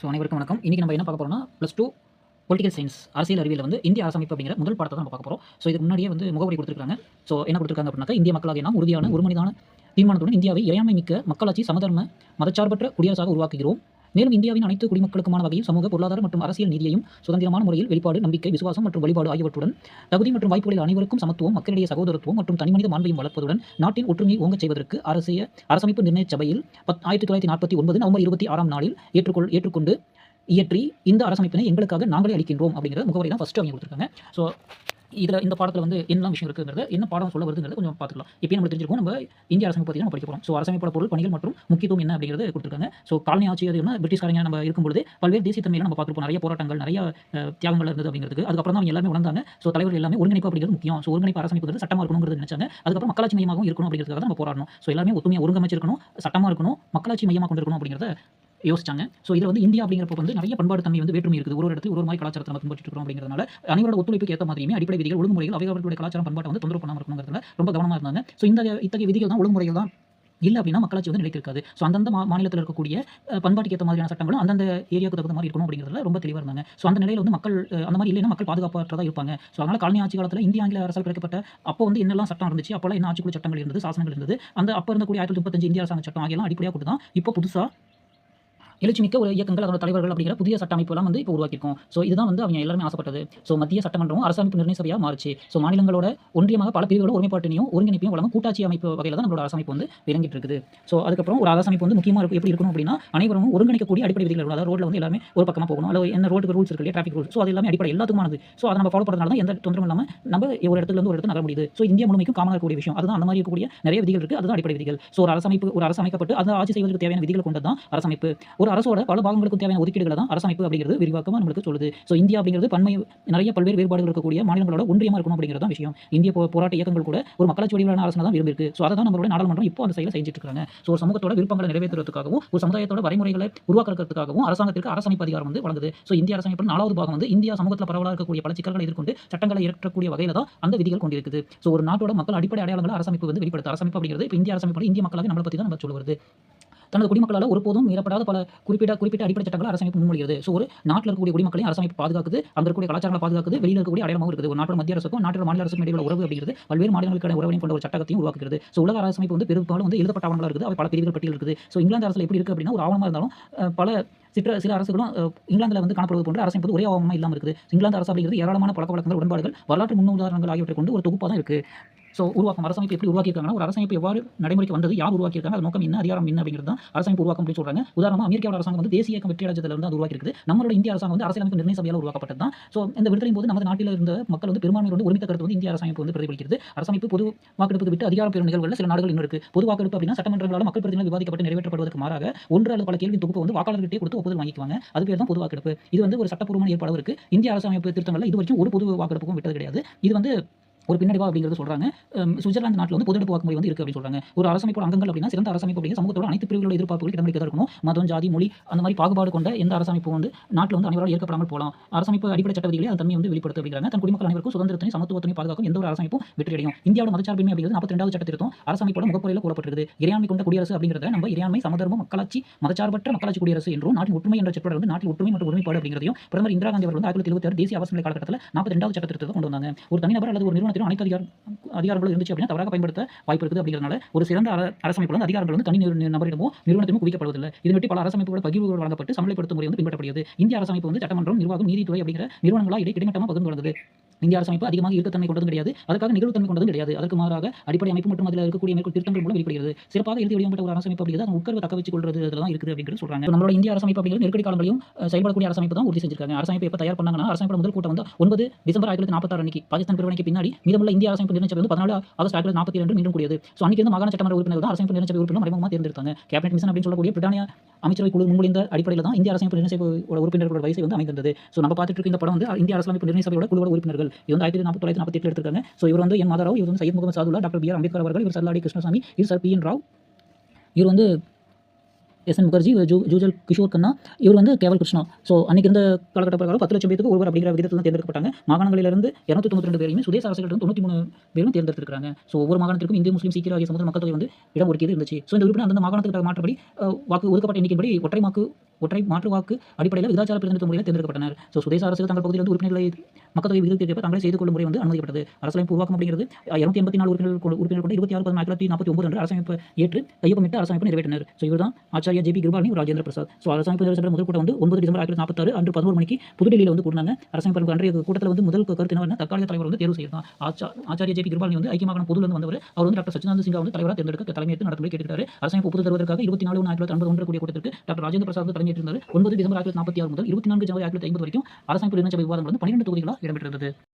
So அனைவருக்கும் வணக்கம். இன்றைக்கி நம்ம என்ன பார்க்க போகிறோம்னா ப்ளஸ் டூ பொலிட்டிக்கல் சயின்ஸ் அரசியல் அறிவியல் வந்து இந்திய அரசமைப்பு அப்படிங்கிற முதல் பாடத்தை தான் நம்ம பார்க்க போகிறோம் ஸோ இதுக்கு முன்னாடியே வந்து முகவரி கொடுத்துருக்காங்க. ஸோ என்ன கொடுத்துருக்காங்க அப்படின்னாக்கா இந்திய மக்களாக நாம் உறுதியான ஒருமனிதான தீர்மானத்துடன் இந்தியாவை இறையாண்மை மிக்க மக்களாட்சி சமதர்ம மதச்சார்பற்ற குடியரசாக உருவாக்குகிறோம். மேலும் இந்தியாவின் அனைத்து குடிமக்களுக்குமான வகையில் சமூக பொருளாதார மற்றும் அரசியல் நீதியையும் சுதந்திரமான முறையில் வெளிப்பாடு நம்பிக்கை விசுவாசம் மற்றும் வழிபாடு ஆகியவற்றுடன் தகுதி மற்றும் வாய்ப்புகளில் அனைவருக்கும் சமத்துவம் மக்களிடையே சகோதரத்துவம் மற்றும் தனிமனித மாண்பையும் வளர்ப்பதுடன் நாட்டின் ஒற்றுமையை ஓங்கச் செய்வதற்கு அரசிய அரசமைப்பு நிர்ணய சபையில் பத் ஆயிரத்தி தொள்ளாயிரத்தி நாற்பத்தி ஒன்பது நவம்பர் இருபத்தி ஆறாம் நாளில் ஏற்றுக்கொள் ஏற்றுக்கொண்டு இயற்றி இந்த அரசமைப்பினை எங்களுக்காக நாங்களே அளிக்கின்றோம் அப்படிங்கிற முகவரி தான் ஃபஸ்ட்டு அவங்க கொடுத்துருக்காங்க. ஸோ இதில் இந்த பாடத்தில் வந்து என்ன விஷயம் இருக்குங்கிறது என்ன பாடம் சொல்ல வருதுங்கிறது கொஞ்சம் பார்த்துக்கலாம். இப்போ நம்ம தெரிஞ்சிருக்கோம் நம்ம இந்திய அரசமைப்பு பற்றி நம்ம படிக்க போகிறோம் ஸோ அரசமைப்போட பொருள் பணிகள் மற்றும் முக்கியத்துவம் என்ன அப்படிங்கிறது கொடுத்துருக்காங்க. ஸோ காலனி ஆட்சி அதுனா பிரிட்டிஷ்காரங்க நம்ம இருக்கும்போது பல்வேறு தேசிய தேசியத்தன்மையில நம்ம பார்த்துருப்போம். நிறைய போராட்டங்கள் நிறைய தியாகங்கள் இருந்தது அப்படிங்கிறதுக்கு. அதுக்கப்புறம் தான் அவங்க எல்லாமே உணர்ந்தாங்க ஸோ தலைவர்கள் எல்லாமே ஒருங்கிணைப்பு அப்படிங்கிறது முக்கியம். ஸோ ஒருங்கிணைப்பு அரசமைப்புங்கிறது சட்டமாக இருக்கணுங்கிறது நினைச்சாங்க. அதுக்கப்புறம் மக்களாட்சி மையமாகவும் இருக்கணும் அப்படிங்கிறதுக்காக தான் நம்ம போராடணும். ஸோ எல்லாமே ஒத்துமையாக ஒருங்கமைச்சிருக்கணும் சட்டமாக இருக்கணும் மக்களாட்சி மையமாக கொண்டு இருக்கணும் அப்படிங்கிறத யோசிச்சாங்க. ஸோ இதில் வந்து இந்தியா அப்படிங்கிறப்ப வந்து நிறைய பண்பாடு தன்மை வந்து வேற்றுமை இருக்குது. ஒரு ஒரு இடத்துல ஒரு மாதிரி கலாச்சாரத்தை நம்ம பின்பற்றிட்டு இருக்கிறோம் அப்படிங்கிறதுனால அனைவரோட ஒத்துழைப்புக்கு ஏற்ற மாதிரியுமே அடிப்படை விதிகள் ஒழுங்குமுறைகள் அவை அவர்களுடைய கலாச்சாரம் பண்பாட்டை வந்து தொந்தரவு பண்ணாமல் இருக்கணுங்கிறதுல ரொம்ப கவனமாக இருந்தாங்க. ஸோ இந்த இத்தகைய விதிகள் தான் ஒழுங்குமுறைகள் தான் இல்லை அப்படின்னா மக்களாட்சி வந்து நிலைத்திருக்காது. ஸோ அந்தந்த மாநிலத்தில் இருக்கக்கூடிய பண்பாட்டுக்கு ஏற்ற மாதிரியான சட்டங்களும் அந்தந்த ஏரியாவுக்கு தகுந்த மாதிரி இருக்கணும் அப்படிங்கிறதுல ரொம்ப தெளிவாக இருந்தாங்க. ஸோ அந்த நிலையில் வந்து மக்கள் அந்த மாதிரி இல்லைன்னா மக்கள் பாதுகாப்பாற்றதாக இருப்பாங்க. ஸோ அதனால் காலனி ஆட்சி காலத்தில் இந்திய ஆங்கில அரசால் கிடைக்கப்பட்ட அப்போ வந்து என்னெல்லாம் சட்டம் இருந்துச்சு அப்போல்லாம் என்ன ஆட்சிக்குழு சட்டங்கள் இருந்தது சாசனங்கள் இருந்தது அந்த அப்போ இருந்தக்கூடிய ஆயிரத்தி முப்பத்தஞ்சு இந்திய அரசாங்க சட்டம் ஆகியெல்லாம் அடிப்படையாக கொடுத்து தான் இப்போ புதுசாக எழுச்சிமிக்க ஒரு இயக்கங்கள் அதோட தலைவர்கள் அப்படிங்கிற புதிய சட்ட அமைப்புலாம் வந்து இப்போ உருவாக்கியிருக்கோம். ஸோ இதுதான் வந்து அவங்க எல்லாருமே ஆசைப்பட்டது. ஸோ மத்திய சட்டமன்றமும் அரசமைப்பு நிர்ணய சபையாக மாறுச்சு. ஸோ மாநிலங்களோட ஒன்றியமாக பல பிரிவுகளோட ஒருமைப்பாட்டினையும் ஒருங்கிணைப்பையும் வழங்கும் கூட்டாட்சி அமைப்பு வகையில் தான் நம்மளோட அரசமைப்பு வந்து விளங்கிட்டு இருக்குது ஸோ அதுக்கப்புறம் ஒரு அரசமைப்பு வந்து முக்கியமாக இருக்கும் எப்படி இருக்கணும் அப்படின்னா அனைவரும் ஒருங்கிணைக்கக்கூடிய அடிப்படை விதிகள் இருக்கும் அதாவது ரோட்ல வந்து எல்லாமே ஒரு பக்கமாக போகணும். அல்லது என்ன ரோட்டுக்கு ரூல்ஸ் இருக்கு டிராஃபிக் ரூல்ஸ் ஸோ அது எல்லாமே அடிப்படை எல்லாத்துக்குமானது. ஸோ அதை நம்ம ஃபாலோ பண்ணுறதுனால தான் எந்த தொந்தரவும் இல்லாமல் நம்ம ஒரு இடத்துல இருந்து ஒரு இடத்துல நகர முடியுது. ஸோ இந்தியா முழுமைக்கும் காமனாக இருக்கக்கூடிய விஷயம். அதுதான் அந்த மாதிரி இருக்கக்கூடிய நிறைய விதிகள் இருக்குது அதுதான் அடிப்படை விதிகள். ஸோ ஒரு அரசமைப்பு ஒரு அரசமைக்கப்பட்டு அதை ஆட்சி செய்வதற்கு தேவையான விதிகளை கொண்டது தான் அரசமைப்பு. ஒரு அரசோட பல பாகங்களுக்கு தேவையான ஒதுக்கீடுகளை தான் அரசமைப்பு அப்படிங்கிறது விரிவாக்கமாக நம்மளுக்கு சொல்லுது. ஸோ இந்தியா அப்படிங்கிறது பன்மை நிறைய பல்வேறு வேறுபாடுகள் இருக்கக்கூடிய மாநிலங்களோட ஒன்றியமாக இருக்கணும் அப்படிங்கிறது தான் விஷயம். இந்திய போராட்ட இயக்கங்கள் கூட ஒரு மக்களாட்சி வடிவிலான அரசு தான் விரும்பிருக்கு ஸோ அதை தான் நம்மளோட நாடாளுமன்றம் இப்போ அந்த செயலை செஞ்சுட்டு இருக்காங்க ஸோ ஒரு சமூகத்தோட விருப்பங்களை நிறைவேற்றுறதுக்காகவும் ஒரு சமுதாயத்தோட வரைமுறைகளை உருவாக்குறதுக்காகவும் அரசாங்கத்திற்கு அரசமைப்பு அதிகாரம் வந்து வழங்குது. ஸோ இந்திய அரசமைப்பு நாலாவது பாகம் வந்து இந்தியா சமூகத்தில் பரவலாக இருக்கக்கூடிய பல சிக்கல்களை எதிர்கொண்டு சட்டங்களை இயற்றக்கூடிய வகையில் தான் அந்த விதிகள் கொண்டிருக்குது. ஸோ ஒரு நாட்டோட மக்கள் அடிப்படை அடையாளங்களை அரசமைப்பு வந்து வெளிப்படுத்த. அரசமைப்பு அப்படிங்கிறது இப்போ இந்திய அரசமைப்பு இந்திய மக்களாக நம்மளை பற்றி தான் நம்ம சொல்லுவது தனது குடிமக்களால் ஒருபோதும் மீறப்படாத பல குறிப்பிட்ட குறிப்பிட்ட அடிப்படை சட்டங்களை அரசமைப்பு முன்மொழிகிறது. ஸோ ஒரு நாட்டில் இருக்கக்கூடிய குடிமக்களையும் அரசமைப்பு பாதுகாக்குது அங்கே இருக்கக்கூடிய கலாச்சாரங்களை பாதுகாக்குது வெளியில் இருக்கக்கூடிய அடையாளமாக இருக்குது. ஒரு நாட்டோட மத்திய அரசுக்கும் நாட்டோட மாநில அரசுக்கும் இடையில உறவு அப்படிங்கிறது பல்வேறு மாநிலங்களுக்கான உறவையும் கொண்ட ஒரு சட்டத்தையும் உருவாக்குகிறது. ஸோ உலக அரசமைப்பு வந்து பெரும்பாலும் வந்து எழுதப்பட்ட ஆவணங்களாக இருக்குது. அவை பல பிரிவுகள் பட்டியல் இருக்குது. ஸோ இங்கிலாந்து அரசில் எப்படி இருக்குது அப்படின்னா ஒரு ஆவணமாக இருந்தாலும் பல சிற்ற சில அரசுகளும் இங்கிலாந்தில் வந்து காணப்படுவது போன்ற அரசு வந்து ஒரே ஆவணமாக இல்லாமல் இருக்குது. இங்கிலாந்து அரசு அப்படிங்கிறது ஏராளமான பழக்க வழக்கங்கள் உடன்பாடுகள் வரலாற்று முன்னுதாரணங்கள் ஆகியவற்றை கொண்டு ஒரு தொகுப்பாக தான் இருக்குது ஸோ உருவாக்கம் அரசமைப்பு எப்படி உருவாக்கியிருக்காங்கன்னா ஒரு அரசமைப்பு எவ்வாறு நடைமுறைக்கு வந்தது யார் உருவாக்கியிருக்காங்க அது நோக்கம் என்ன அதிகாரம் என்ன அப்படிங்கிறது தான் அரசமைப்பு உருவாக்கம் அப்படின்னு சொல்கிறாங்க உதாரணமாக அமெரிக்காவோட அரசாங்கம் வந்து தேசிய இயக்கம் வெற்றி அடைஞ்சதுல இருந்து அது உருவாக்கியிருக்குது நம்மளோட இந்திய அரசாங்கம் வந்து அரசியலமைப்பு நிர்ணய சபையால் உருவாக்கப்பட்டது தான் ஸோ இந்த விடுதலையின் போது நமது நாட்டில் இருந்த மக்கள் வந்து பெரும்பான்மை வந்து ஒருமித்த கருத்து வந்து இந்திய அரசமைப்பு வந்து பிரதிபலிக்கிறது. அரசமைப்பு பொது வாக்கெடுப்பு விட்டு அதிகாரம் பெறும் நிகழ்வுகள் சில நாடுகள் இன்னும் இருக்கு. பொது வாக்கெடுப்பு அப்படின்னா சட்டமன்றங்களால் மக்கள் பிரதிநிதிகள் விவாதிக்கப்பட்டு நிறைவேற்றப்படுவதற்கு மாறாக ஒன்று அல்லது பல கேள்வி தொகுப்பு வந்து வாக்காளர்கிட்டே கொடுத்து ஒப்புதல் வாங்கிக்குவாங்க. அது பேர் தான் பொது வாக்கெடுப்பு. இது வந்து ஒரு சட்டப்பூர்வமான ஏற்பாடு இருக்கு. இந்திய அரசமைப்பு திருத்தங்கள்ல இது வரைக்கும் ஒரு பொது வாக்கெடுப்புக்கும் விட்டது கிடையாது. இது வந்து ஒரு பின்னடைவா அப்படிங்கிறது சொல்றாங்க. சுவிட்சர்லாந்து நாட்டில் வந்து பொதுவெடுப்பு வாக்குமுறை வந்து இருக்கு அப்படின்னு சொல்றாங்க. ஒரு அரசமைப்போட அங்கங்கள் அப்படின்னா சிறந்த அரசமைப்பு அப்படிங்கிற சமூகத்தோட அனைத்து பிரிவுகளோட எதிர்பார்ப்புகள் இடமளிக்க இருக்கணும். மதம் ஜாதி மொழி அந்த மாதிரி பாகுபாடு கொண்ட எந்த அரசமைப்பு வந்து நாட்டில் வந்து அனைவரால் ஏற்கப்படாமல் போகலாம். அரசமைப்பு அடிப்படை சட்டவதிகளை அந்த தன்மை வந்து வெளிப்படுத்த அப்படிங்கிறாங்க. தன் குடிமக்கள் அனைவருக்கும் சுதந்திரத்தையும் சமத்துவத்தையும் பாதுகாக்கும் எந்த ஒரு அரசமைப்பும் வெற்றியடையும். இந்தியாவோட மதச்சார்பின்மை அப்படிங்கிறது நாற்பத்தி ரெண்டாவது சட்ட அரசமைப்போட முகப்புறையில் கூறப்பட்டிருக்குது. இறையாண்மை கொண்ட குடியரசு அப்படிங்கிறத நம்ம இறையாண்மை சமதர்மம் மக்களாட்சி மதச்சார்பற்ற மக்களாட்சி குடியரசு என்றும் நாட்டின் ஒற்றுமை என்ற சொற்றொடர் வந்து நாட்டில் ஒற்றுமை மற்றும் ஒருமைப்பாடு அப்படிங்கிறதையும் பிரதமர் இந்திரா காந்தி அவர்கள் வந்து ஆயிரத்தி தொள்ளாயிரத்தி ஆறு தேசிய அவசர காலகட்டத்தில் நாற்பத்தி ரெண்டாவது சட்ட கொண்டு வந்தாங்க. ஒரு தனிநபர் அல்லது ஒரு நிறுவனத்திலும் அனைத்து அதிகாரம் அதிகாரங்களும் இருந்துச்சு அப்படின்னா தவறாக பயன்படுத்த வாய்ப்பு இருக்குது அப்படிங்கிறனால ஒரு சிறந்த அரசமைப்பு வந்து அதிகாரங்கள் வந்து தனி நபரிடமோ நிறுவனத்திலும் குவிக்கப்படுவதில்லை இதனை பல அரசமைப்புகளோட பகிர்வுகள் வழங்கப்பட்டு சமநிலைப்படுத்தும் முறை வந்து பின்பற்றப்படுகிறது. இந்திய அரசமைப்பு வந்து சட்டமன்றம் நிர்வாகம் நீதித்துறை அப்படிங்கிற நிறுவனங்களாக இடை கிடைமட்டமாக பகிர்ந்து வந்தது இந்திய அரசமைப்பு அதிகமாக இருக்கத்தன்மை கொண்டதும் கிடையாது. அதற்காக நிகழ்வுத்தன்மை கொண்டதும் கிடையாது. அதற்கு மாறாக அடிப்படை அமைப்பு மற்றும் அதில் இருக்கக்கூடிய மேற்கொள் திருத்தங்கள் மூலம் வெளிப்படுகிறது. சிறப்பாக எழுதி வடிவமைப்பட்ட ஒரு அரசமைப்பு அப்படிங்கிறது அதன் உட்கருவை தக்க வச்சு கொள்றது தான் இருக்குது அப்படின்னு சொல்றாங்க. நம்மளோட இந்திய அரசமைப்பு அப்படிங்கிறது நெருக்கடி காலங்களையும் அஹ், செயல்படக்கூடிய அரசமைப்பு தான் உறுதி செஞ்சிருக்காங்க. அரசமைப்பு எப்போ தயார் பண்ணாங்கன்னா அரசமைப்போட முதல் கூட்டம் வந்து ஒன்பது டிசம்பர் ஆயிரத்தி தொள்ளாயிரத்தி நாற்பத்தாறு அன்னைக்கு. பாகிஸ்தான் பிரிவினைக்கு பின்னாடி மீதமுள்ள இந்திய அரசமைப்பு நிர்ணய வந்து பதினாலு ஆகஸ்ட் ஆயிரத்தி நாற்பத்தி ரெண்டு மீண்டும் கூடியது. ஸோ அன்னைக்கு இருந்த மாகாண சட்டமன்ற உறுப்பினர் தான் அரசமைப்பு நிர்ணய உறுப்பினர் மறைமுகமாக தேர்ந்தெடுத்தாங்க. கேபினட் மிஷன் அப்படின்னு சொல்லக்கூடிய பிரிட்டானிய அமைச்சரவை குழு முன்மொழிந்த அடிப்படையில் தான் இந்திய அரசமைப்பு நிர்ணய உறுப்பினர்களோட வயசு வந்து அமைந்திருந்தது. ஸோ நம்ம பார்த்துட்டு இருக்க இந்த படம் வந்து இந்திய அரசமைப்பு நிர்ணய சபையோட குழுவோட உறுப்பினர்கள். இது வந்து ஆயிரத்தி நாற்பத்தி தொள்ளாயிரத்தி நாற்பத்தி எட்டு எடுத்திருக்காங்க. ஸோ இவர் வந்து என் மாதராவ் இவர் வந்து Syed Mohammad Saadulla doctor B R Ambedkar அவர்கள் இவர் சல்லாடி கிருஷ்ணசாமி இவர் சார் பி என் ராவ் இவர் வந்து எஸ் என் முகர்ஜி ஜூ ஜூஜல் கிஷோர் கண்ணா இவர் வந்து கேவல் கிருஷ்ணா. ஸோ அன்னைக்கு இந்த காலகட்ட பிரகாரம் பத்து லட்சம் பேருக்கு ஒருவர் அப்படிங்கிற விதத்தில் தான் தேர்ந்தெடுக்கப்பட்டாங்க. மாகாணங்களிலிருந்து இரநூத்தி தொண்ணூற்றி ரெண்டு பேருமே சுதேச அரசுகளிலிருந்து தொண்ணூற்றி மூணு பேரும் தேர்ந்தெடுத்திருக்காங்க ஸோ ஒவ்வொரு மாகாணத்திற்கும் இந்து முஸ்லீம் சீக்கிய ஆகிய சமுதாய மக்கள் தொகை வந்து இடம் ஒதுக்கியது இருந்துச்சு. ஸோ இந்த உறுப்பினர் அந்த மாகாணத்துக்கு மாற்றப்படி வாக்கு ஒதுக்கப்பட்ட எண்ணிக்கைப்படி ஒற்றை வாக்கு ஒற்றை மாற்று வாக்கு அடிப்படையில் விதாச்சார பிரதிநிதித்துவ முறையில் தேர்ந்தெடுக்கப்பட்டனர். ஸோ சுதேச அரசு தங்கள் பகுதியில் வந்து உறுப்பினர்களை மக்கள் விகிதத்திற்கேற்ப விகிதத்திற்கு செய்து கொள்ளும் முறை வந்து அனுமதிக்கப்பட்டது. அரசமைப்பு உருவாக்கம் அப்படிங்கிறது இரநூத்தி எண்பத்தி நாலு உறுப்பினர்கள் உறுப்பினர் கொண்ட இருபத்தி ஆறு பதினாறு ஆயிரத்தி தொள்ளாயிரத்தி நாற்பத்தி ஒன்பது என்று அரசமைப்பு ஏற்று கையொப்பமிட்டு அரசமைப்பு நிறைவேற்றினர். ஸோ இவர்தான் Acharya J B Kripalani Rajendra Prasad. So அரசமைப்பு நிறைவேற்ற முதல் கூட்டம் வந்து ஒன்பது டிசம்பர் ஆயிரத்தி நாற்பத்தாறு அன்று பதினோரு மணிக்கு புதுடெல்லியில் வந்து கூட்டினாங்க அரசமைப்பு அன்றைய கூட்டத்தில் வந்து முதல் கருத்து என்ன தற்காலிக தலைவர் வந்து தேர்வு செய்யலாம் ஆச்சாரிய ஜே பி கிருபாலினி வந்து ஐக்கிய பொதுவில் வந்து வந்தவர். அவர் வந்து டாக்டர் சச்சிதானந்த சிங்கா வந்து தலைவராக தேர்ந்தெடுக்க தலைமையேற்று நடத்தும்படி கேட்டுக்கிறார் அரசமைப்பு ஒப்புதல் தருவதற்காக இருபத்தி நாலு ஒன்று ஆயிரத்தி தொள்ளாயிரத்தி ஒன்று கூடிய கூட்டத்திற்கு டாக்டர் ராஜேந்திர பிரசாத் தலைமை தலைமையேற்றிருந்தார் ஒன்பது டிசம்பர் ஆயிரத்தி நாற்பத்தி ஆறு முதல் இருபத்தி நான்கு ஜனவரி ஆயிரத்தி ஐம்பது வரைக்கும் அரசாங்க சபை விவாதம் வந்து பன்னிரெண்டு தொகுதிகளாக இடம்பெற்றிருந்தது.